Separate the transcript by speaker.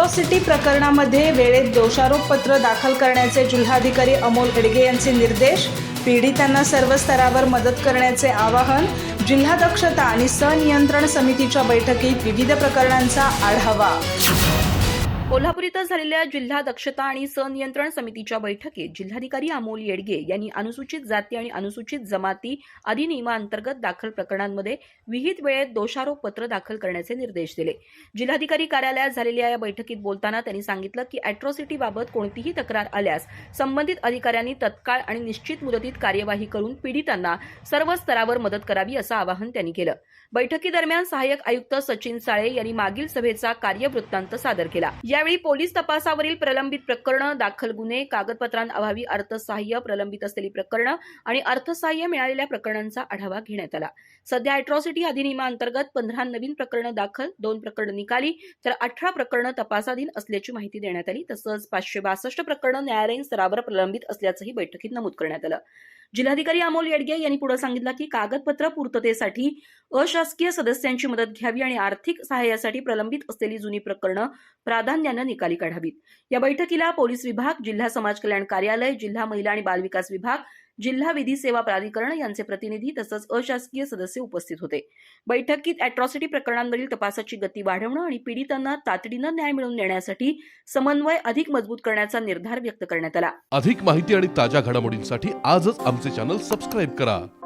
Speaker 1: Atrocity प्रकरणामध्ये वेळेत दोषारोपपत्र दाखल करण्याचे जिल्हाधिकारी अमोल एडगे यांचे निर्देश पीडितांना सर्व स्तरावर मदत करण्याचे आवाहन जिल्हा दक्षता आणि सनियंत्रण समितीच्या बैठकीत विविध प्रकरणांचा आढावा.
Speaker 2: कोल्हापूर इथं झालेल्या जिल्हा दक्षता आणि सनियंत्रण समितीच्या बैठकीत जिल्हाधिकारी अमोल येडगे यांनी अनुसूचित जाती आणि अनुसूचित जमाती अधिनियमाअंतर्गत दाखल प्रकरणांमध्ये विहित वेळेत दोषारोप पत्र दाखल करण्याचे निर्देश दिले. जिल्हाधिकारी कार्यालयात झालेल्या या बैठकीत बोलताना त्यांनी सांगितलं की अॅट्रॉसिटीबाबत कोणतीही तक्रार आल्यास संबंधित अधिकाऱ्यांनी तत्काळ आणि निश्चित मुदतीत कार्यवाही करून पीडितांना सर्व स्तरावर मदत करावी असं आवाहन त्यांनी केलं. बैठकीदरम्यान सहाय्यक आयुक्त सचिन साळे यांनी मागील सभेचा कार्यवृत्तांत सादर केला. या यावेळी पोलीस तपासावरील प्रलंबित प्रकरणं दाखल गुन्हे कागदपत्रांअभावी अर्थसहाय्य प्रलंबित असलेली प्रकरणं आणि अर्थसहाय्य मिळालेल्या प्रकरणांचा आढावा घेण्यात आला. सध्या अॅट्रॉसिटी अधिनियमाअंतर्गत पंधरा नवीन प्रकरणं दाखल दोन प्रकरणं निकाली तर अठरा प्रकरणं तपासाधीन असल्याची माहिती देण्यात आली. तसंच पाचशे बासष्ट प्रकरणं न्यायालयीन स्तरावर प्रलंबित असल्याचंही बैठकीत नमूद करण्यात आलं. जिल्हाधिकारी अमोल येडगे यांनी पुढे सांगितलं की कागदपत्र पूर्ततेसाठी अशासकीय सदस्यांची मदत घ्यावी आणि आर्थिक सहाय्यासाठी प्रलंबित असलेली जुनी प्रकरणं प्राधान्यानं निकाली काढावीत. या बैठकीला पोलीस विभाग जिल्हा समाज कल्याण कार्यालय जिल्हा महिला आणि बालविकास विभाग जिल्हा विधी सेवा प्राधिकरण यांचे प्रतिनिधी तसंच अशासकीय सदस्य उपस्थित होते. बैठकीत अॅट्रॉसिटी प्रकरणांवरील तपासाची गती वाढवणं आणि पीडितांना तातडीनं न्याय मिळवून देण्यासाठी समन्वय अधिक मजबूत करण्याचा निर्धार व्यक्त करण्यात आला.
Speaker 3: अधिक माहिती आणि ताज्या घडामोडींसाठी आजच आमचे चॅनल सबस्क्राईब करा.